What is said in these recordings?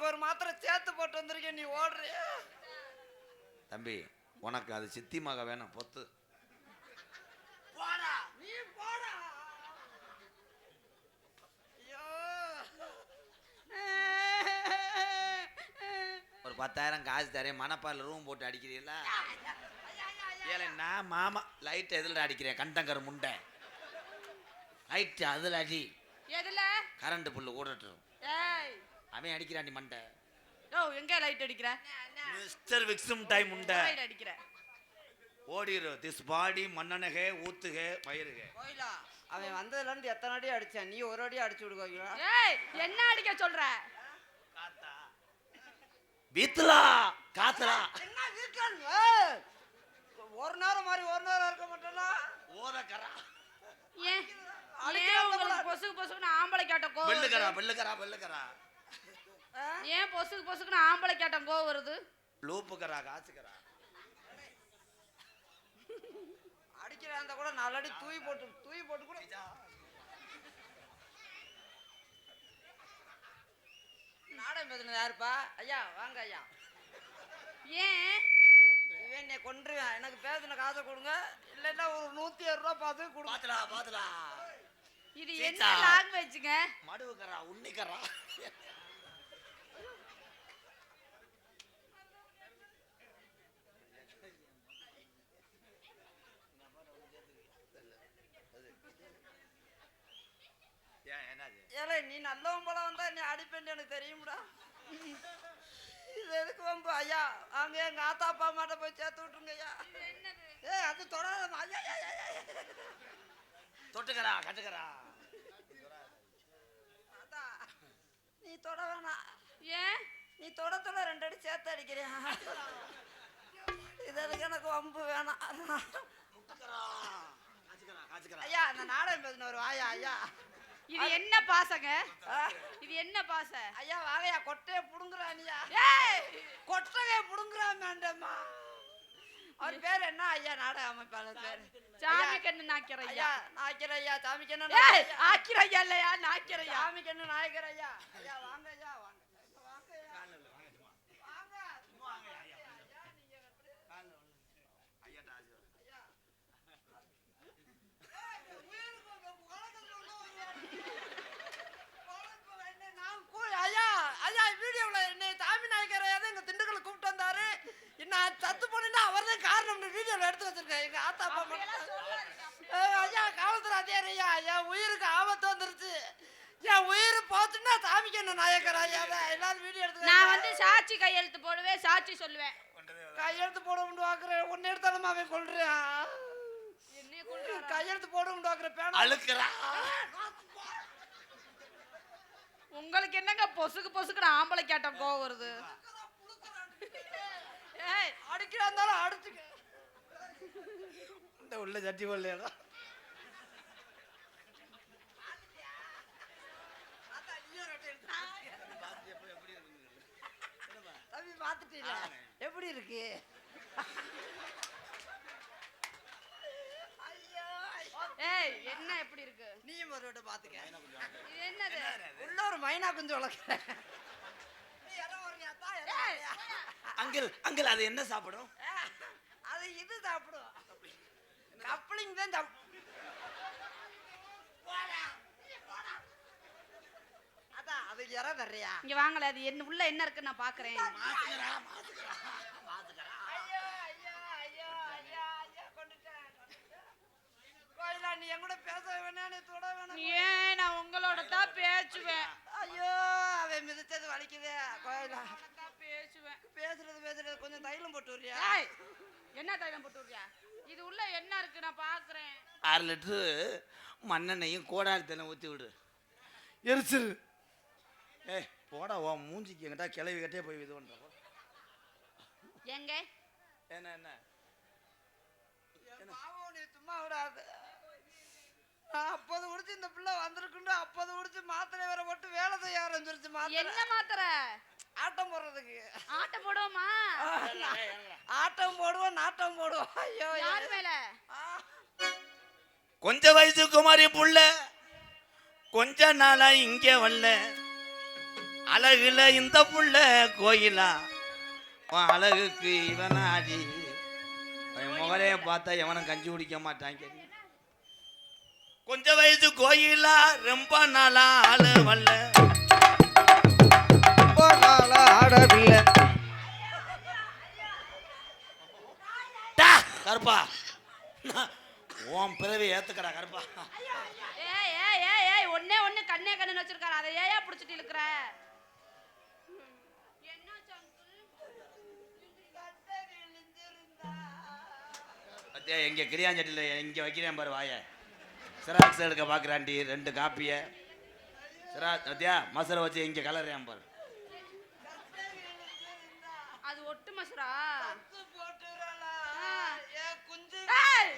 இன்னைக்கு ஒரு மாத்திரை சேர்த்து போட்டு வந்திருக்கேன் நீ ஓடுறியா? தம்பி உனக்கு அது சித்தி மக வேணும் பொத்து. போடா நீ போடா. ஐயோ. ஒரு பத்தாயிரம் காசு தரேன் மணப்பால் ரூம் போட்டு அடிக்கிறீங்களா? ஏல நான் மாமா லைட் எதில் அடிக்கிறேன்? கண்டங்கர் முண்டை. லைட் அதில் அடி எதுல? கரண்ட் புல்லு ஓடட்டும் ஏய். அவன் அடிக்கிறான் நீ மண்டை. ஓ எங்க லைட் அடிக்கிற? மிஸ்டர் விக்ஸும் டைம் உண்டை. லைட் அடிக்கிற? ஓடிரு. திஸ் பாடி மண்ணனகே ஊத்துக பயிருக. கோயிலா? அவன் வந்ததுல இருந்து எத்தனை அடி அடிச்சான்? நீ ஒரு அடி அடிச்சு விடு கோயிலா? ஏய் என்ன அடிக்க சொல்ற? வீத்துலா காத்துலா. என்ன வீக்கான் ஒரு நேரம் மாதிரி ஒரு நேரம் இருக்க மாட்டேனா ஓரக்கரா. ஏன்? புள்ள- பொசுக்கு பொசுக்குன்னு ஆம்பளை கேட்ட கோவம் வெள்ளுக்கரா? வெள்ளுக்கரா வெள்ளுக்கரா. ஏன் பொசுக்கு பொசுக்குன்னு ஆம்பளை கேட்ட கோவம் வருது. லூப்புக்கரா காசுக்கரா அடிக்கிற அந்த கூட நாலு அடி தூய் போட்டு தூய் போட்டு கூட. நாடகம் பேசுனது யாருப்பா? ஐயா வாங்க ஐயா. ஏன்? இவன் என்னை கொன்றுவேன். எனக்கு பேசின காசை கொடுங்க. இல்லைன்னா ஒரு நூத்தி ஏழு ரூபா பார்த்து கொடுங்க பாத்துலா பாத்துலா இது. என்ன லாங்குவேஜ்ங்க மடுவுக்கரா உன்னிக்கரா என்னது ஏலே நீ நல்லவன் போல வந்தா நீ அடிப்பேன்னு எனக்கு தெரியும்டா. இது எதுக்கு வம்பு? ஐயா அங்க எங்க ஆத்தா அப்பா அம்மாட்ட போய் சேர்த்து விட்டுருங்க ஐயா. ஏய் அது தொடாதம்மா. ஐயா கட்டுக்கரா ஆத்தா, நீ தொட வேணாம் ஏன் நீ தொட தொட ரெண்டு அடி சேர்த்து அடிக்கிறியா? இது எதுக்கு எனக்கு வம்பு வேணாம் ஐயா அந்த நாடகம் பேசின ஒரு வாயா ஐயா. இது என்ன பாசங்க? இது என்ன பாச? ஐயா வாகையா கொட்டையை புடுங்குறானியா புடுங்குறான் வேண்டாமா அவர் பேர் என்ன? ஐயா நாடக அமைப்பாளர் பேர். சாமி கண்ணு நாக்கிற ஐயா. நாய்க்கிற ஐயா சாமி கண்ணு ஏய் ஆக்கிற ஐயா. இல்லையா? நாக்கிற ஐயா. சாமி கண்ணு நாயக்கர் ஐயா. ஐயா வாங்க ஐயா வாங்க வாங்க ஐயா வாங்க ஐயா, நீங்க எப்படி- ஐயா. ஏய், உயிருக்கு உங்க உலகத்துல உள்ள ஒரு உலகத்துல என்ன நான் கூ- ஐயா ஐயா வீடியோவில் என்னை சாமி நாயக்கர் ஐயா தான் எங்க திண்டுக்கல்ல கூப்பிட்டு வந்தாரு நான் சத்து போனேன்னா அவர் தான் காரணம் வீடியோவில் எடுத்து வச்சிருக்கேன் எங்க ஆத்தா அப்பா மட்டும் ஏய், ஐயா காவல்துறை அதிகாரி ஐயா என் உயிருக்கு ஆபத்து வந்துருச்சு. என் உயிர் போச்சுன்னா சாமிக்கு என்ன நாயக்கர் ஐயா எல்லாரும் வீடியோ எடுத்து நான் வந்து சாட்சி கையெழுத்து போடுவேன் சாட்சி சொல்லுவேன். கையெழுத்து போட உண்டு வாக்குறேன் ஒன்னு எடுத்தாலும் அவன் கொள்றான்? கையெழுத்து போட பேனா. அழுக்குறா. உங்களுக்கு என்னங்க பொசுக்கு பொசுக்குன்னு ஆம்பளை கேட்ட கோவம் வருது? ஏய் அடிக்கிறா இருந்தாலும் அடிச்சுக்க. இந்த உள்ள சட்டி கொள்ளையா தம்பி பார்த்துட்டீங்களா? எப்படி இருக்கு. ஏய் என்ன எப்படி இருக்கு? நீயும் ஒரு விட்டு பாத்துக்க இது என்னது? உள்ள ஒரு மைனா குஞ்சு நீ வர்றியா? அங்கிள் அங்கிள் அது என்ன சாப்பிடும்? சாப்பிடும் கப்ளிங் தான் சாப்பிடும். அதான் அது இற தர்றியா இங்க வாங்கல அது என்ன உள்ள என்ன இருக்கு நான் பாக்குறேன். ஐயோ ஐயோ ஐயோ ஐயோ ஐயோ கொண்டுட்டேன் கொண்டுட்டேன். கோயிலா நீ என் கூட பேச வேணாம் நீ தொட வேணாம். ஏன் நான் உங்களோட தான் பேசுவேன். ஐயோ அவன் மிதிச்சது வலிக்குதே கோயிலா. தான் பேசுவேன். பேசுறது பேசுறது கொஞ்சம் தைலம் போட்டு வர்றியா ஏய் என்ன தைலம் போட்டு விடுறியா? இது உள்ள என்ன இருக்கு? நான் பாக்குறேன். ஆறு லிட்டரு மண்ணெண்ணையும் கோடாரி தண்ணி ஊற்றி விடு. எரிச்சிரு. ஏய் போடா ஓ மூஞ்சிக்கு எங்கிட்ட கிளவி கட்டே போய் இது பண்ணுறோம் எங்க? என்ன என்ன? என் பாவம் நீ சும்மா விடாது. நான் அப்போது குடிச்சு இந்த பிள்ளை வந்திருக்குன்னு அப்போது குடிச்சு மாத்திரை வேற போட்டு வேலை செய்ய ஆரம்பிச்சிருச்சு மாத்திரை. என்ன மாத்திர? ஆட்டம் போடுறதுக்கு. ஆட்டம் போடுவோமா? ஆட்டம் போடுவோம் நாட்டம் போடுவோம். ஐயோ யாரு மேல. கொஞ்ச வயசு குமாரி புள்ள கொஞ்ச நாளா இங்கே வரல. அழகுல இந்த புள்ள கோயிலா? உன் அழகுக்கு இவனாடி அவன் முகரைய பார்த்தா எவனும் கஞ்சி குடிக்க மாட்டான் கொஞ்ச வயசு கோயிலா ரொம்ப நாளா ஆளு வல்ல உன் பிறவி ஏத்துக்கடா கருப்பா. ஏய் ஏய் ஏய் ஏய் ஒண்ணே ஒண்ணு கண்ணே கண்ணுன்னு வச்சிருக்காரு. அதை ஏயா புடிச்சிட்டு இழுக்கிற? என்னாச்சு பத்தியா எங்க கிரியாஞ்சட்டியில் இங்க வைக்கிறேன் பாரு வாய. சிராக்ஸ் எடுக்க பார்க்குறான்டி ரெண்டு காப்பிய. சிரா பத்தியா மசரை வச்சு இங்க கலர்றேன் பாரு அது ஒட்டு மசுரா பத்து போட்டுறலா. ஆ. ஏன் குஞ்சு ஏய்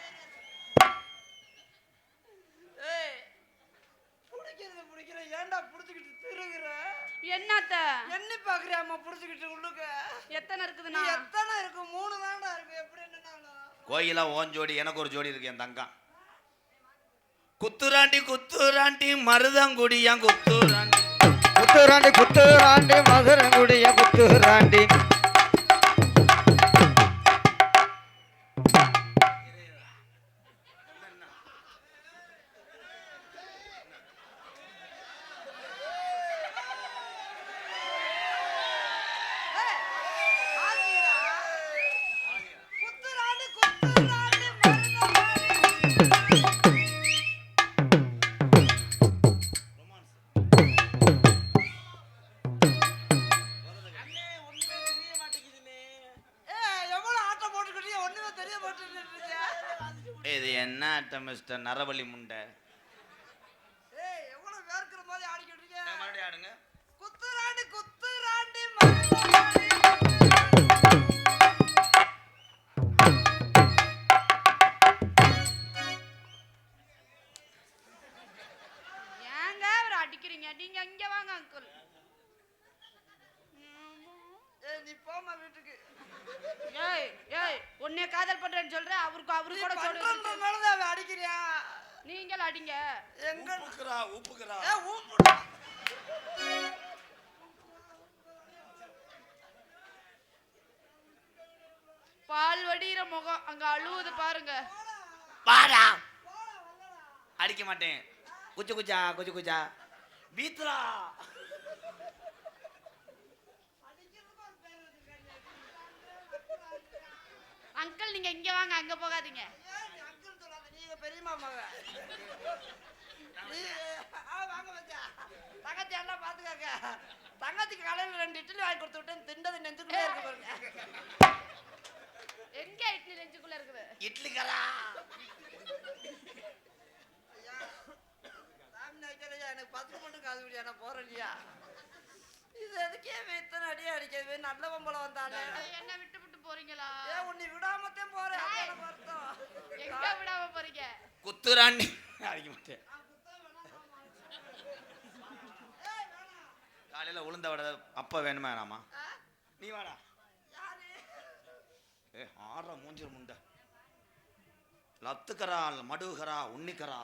ஏய், புடிக்கிறது புடிக்கிற ஏன்டா புடிச்சுக்கிட்டு திருகுற? என்னத்த? எண்ணி பாக்குறியாம்மா புடிச்சுக்கிட்டு உள்ளுக்க? எத்தனை நீ இருக்குதுண்ணா எத்தனை இருக்கு? மூணு தான்டா இருக்கு. எப்படி என்னன்னாலும். கோயிலா ஓன் ஜோடி எனக்கு ஒரு ஜோடி இருக்கு என் தங்கம். குத்துராண்டி குத்துராண்டி மருதங்குடியான் குத்துராண்டி. குத்துராண்டி குத்துராண்டி மதுரங்குடிய குத்துராண்டி. என்ன ஆட்டம் மிஸ்டர் நரவழி முண்டை? முகம் அங்க அழுவுது பாருங்க. வாடா. அடிக்க மாட்டேன். குச்சு குச்சா குச்சு குச்சா. பீத்ரா அங்கிள் நீங்க இங்க வாங்க அங்க போகாதீங்க. நீங்க வாங்க மச்சான். தங்கச்சி எல்லாம் பாத்துக்கங்க. தங்கச்சிக்கு கடையில ரெண்டு இட்லி வாங்கி கொடுத்து விட்டேன் திண்டது நெஞ்சுக்குள்ளே இருக்கு பாருங்க. எங்க இட்லி நெஞ்சுக்குள்ள இருக்குது? இட்லிக்கரா எனக்கு பத்து மட்டும் காது நான் போறேன் இல்லையா? இது எதுக்கே இத்தனை அடியா அடிக்கிறது? நல்ல பொம்பளை வந்தாலே என்ன விட்டு விட்டு போறீங்களா? ஏன் உன்னை விடாமத்தையும் போறேன். எங்க விடாம போறீங்க? குத்துராண்டி அடிக்க மாட்டேன். காலையில உளுந்த வடை அப்ப வேணுமா வேணாமா? நீ வாடா? ஏ ஆடுற மூஞ்சில் முண்டை. லத்துக்கரா மடுகரா உன்னிக்கரா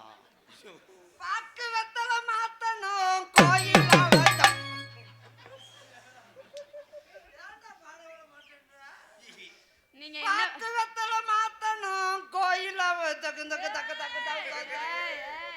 பாக்கு வெத்தல மாத்தணும் கோயில்? நீங்க பாக்கு வெத்தல மாத்தணும் கோயில் அவ தக்கு தக்கு தக்கு தக்கு தக்கு தக்கு. ஏய், ஏய்,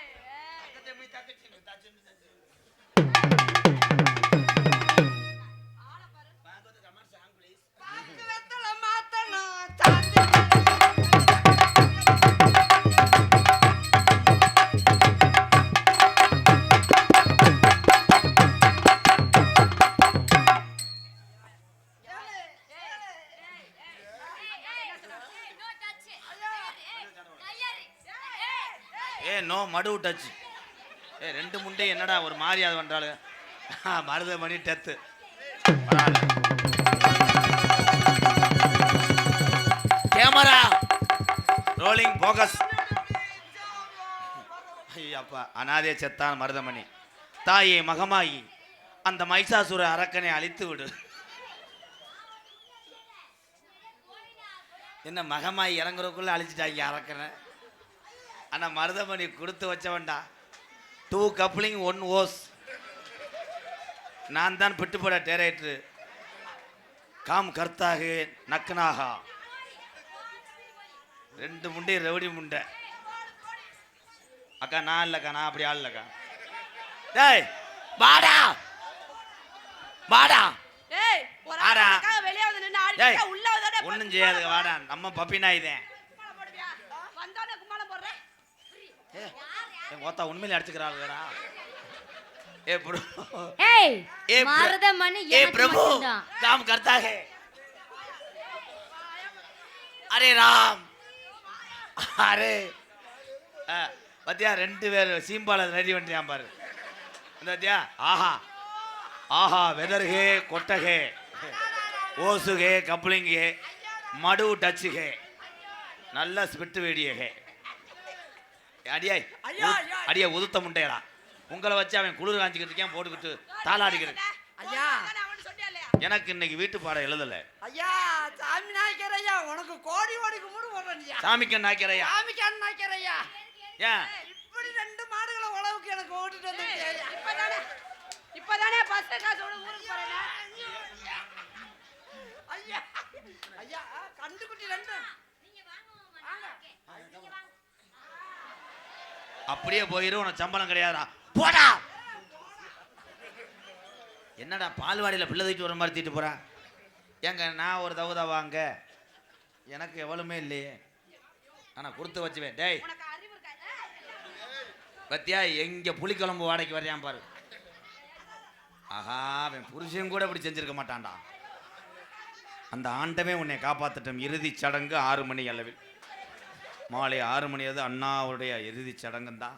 ஏ நோ மடு டச் ஏ ரெண்டு முண்டை என்னடா ஒரு மாதிரி அது பண்றாளு Maruthamani death camera rolling focus Ayyappa அனாதே செத்தான் மருதமணி. தாயே மகமாயி அந்த மைசாசுர அரக்கனை அழித்து விடு. என்ன மகமாயி இறங்குறதுக்குள்ள அழிச்சிட்டாங்க அரக்கனை? ஆனா மருதமணி கொடுத்து வச்சவன்டா. டூ கப்ளிங் ஒன் ஓஸ் நான் தான் பிட்டுப்பட டேரக்டர் காம் கர்த்தாக நக்கனாகா. ரெண்டு முண்டை ரவுடி முண்டை. அக்கா நான் இல்லக்கா நான் அப்படி ஆள் இல்லக்கா. டேய் வாடா. வாடா. ஏய் வெளிய வந்து நின்னு ஆடிட்டு உள்ள வந்தானே ஒன்றும் செய்யாது வாடா. நம்ம பப்பி நாய் தான் கும்மாளம் போடுவியா? வந்தானே கும்மாளம் போடுறேன் என் ஓத்தா உண்மையில அடிச்சுக்கிறாளுடா ஏ ப்ரோ ஏய் ஏ பிர- மருதமணி ए எனக்கு प्रभु மட்டும்தான் काम करता है अरे राम अरे ஆ, பாத்தியா ரெண்டு பேர் சீம்பால ரெடி பண்ணிட்டான் பாரு இந்த பாத்தியா ஆஹா ஆஹா வெதர்கே கொட்டகே ஓசுகே கப்ளிங்கே மடு டச்சுகே நல்ல ஸ்பிட்டு வெடியகே அடியாய். அடியே உதுத்த முண்டையடா உங்களை வச்சு அவன் குளிர் காஞ்சிக்கிட்டு இருக்கேன் போட்டுக்கிட்டு ஐயா. இல்லையா எனக்கு இன்னைக்கு வீட்டு பாடம் எழுதல ஐயா சாமி நாய்க்கிற ஐயா உனக்கு கோடி கோடி கும்பிடு போடுறேன் சாமிக்கு நாய்க்கிறையா சாமிக்கான் நாய்க்கிற ஐயா ஏன் இப்படி ரெண்டு மாடுகளை உழவுக்கு எனக்கு ஓட்டுட்டு வந்துருக்கே இப்பதானே இப்பதானே பஸ் காசோட ஊருக்கு போறேன் ஐயா ஐயா கண்டுக்குட்டி ரெண்டு அப்படியே போயிரு உனக்கு சம்பளம் கிடையாதா போடா! என்னடா பால்வாடியில் பிள்ளை தூக்கிட்டு வர மாதிரி தூக்கிட்டு போறா? ஏங்க நான் ஒரு தகுதா வாங்க எனக்கு எவ்வளவுமே இல்லையே. ஆனா கொடுத்து வச்சுவேன். டேய் பத்தியா எங்க புளிக்குழம்பு வாடகைக்கு வரையான் பாரு. ஆஹா அவன் புருஷன் கூட இப்படி செஞ்சிருக்க மாட்டான்டா. அந்த ஆண்டமே உன்னை காப்பாத்தட்டும். இறுதிச் சடங்கு ஆறு மணி அளவில். மாலை ஆறு மணி அது அண்ணாவுடைய இறுதிச் சடங்கு தான்